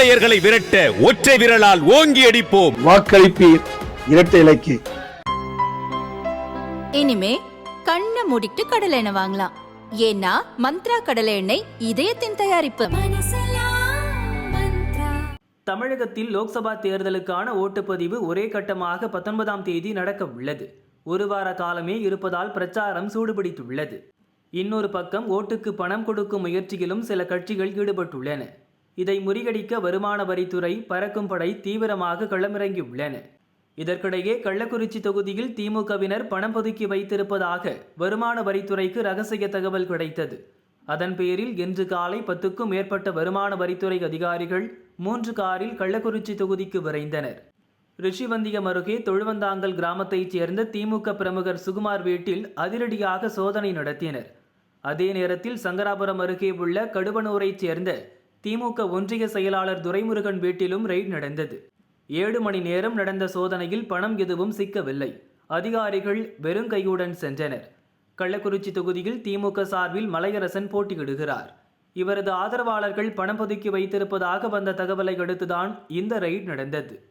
கொள்ளையர்களை விரட்ட ஒற்றை விரலால் ஓங்கி அடிப்போம். வாக்களிப்பீர் இரட்டை இலைக்கு. இனிமே கண்ணை மூடிட்டு கடலை எண்ணெய் வாங்கலாம். ஏன்னா மந்த்ரா கடலை எண்ணெய் இதயத்தின் தயாரிப்பு. தமிழகத்தில் லோக்சபா தேர்தலுக்கான ஓட்டுப்பதிவு ஒரே கட்டமாக பத்தொன்பதாம் தேதி நடக்க உள்ளது. ஒரு வார காலமே இருப்பதால் பிரச்சாரம் சூடுபிடித்துள்ளது. இன்னொரு பக்கம் ஓட்டுக்கு பணம் கொடுக்கும் முயற்சியிலும் சில கட்சிகள் ஈடுபட்டுள்ளன. இதை முறியடிக்க வருமான வரித்துறை பறக்கும் படை தீவிரமாக களமிறங்கியுள்ளன. இதற்கிடையே கள்ளக்குறிச்சி தொகுதியில் திமுகவினர் பணம் ஒதுக்கி வைத்திருப்பதாக வருமான வரித்துறைக்கு ரகசிய தகவல் கிடைத்தது. அதன் பேரில் இன்று காலை பத்துக்கும் மேற்பட்ட வருமான வரித்துறை அதிகாரிகள் மூன்று காரில் கள்ளக்குறிச்சி தொகுதிக்கு விரைந்தனர். ரிஷிவந்தியம் அருகே தொழுவந்தாங்கல் கிராமத்தைச் சேர்ந்த திமுக பிரமுகர் சுகுமார் வீட்டில் அதிரடியாக சோதனை நடத்தினர். அதே நேரத்தில் சங்கராபுரம் அருகே உள்ள கடுவனூரைச் சேர்ந்த திமுக ஒன்றிய செயலாளர் துரைமுருகன் வீட்டிலும் ரெய்ட் நடந்தது. ஏழு மணி நேரம் நடந்த சோதனையில் பணம் எதுவும் சிக்கவில்லை. அதிகாரிகள் வெறும் கையுடன் சென்றனர். கள்ளக்குறிச்சி தொகுதியில் திமுக சார்பில் மலையரசன் போட்டியிடுகிறார். இவரது ஆதரவாளர்கள் பணம் ஒதுக்கி வைத்திருப்பதாக வந்த தகவலை அடுத்துதான் இந்த ரெய்ட் நடந்தது.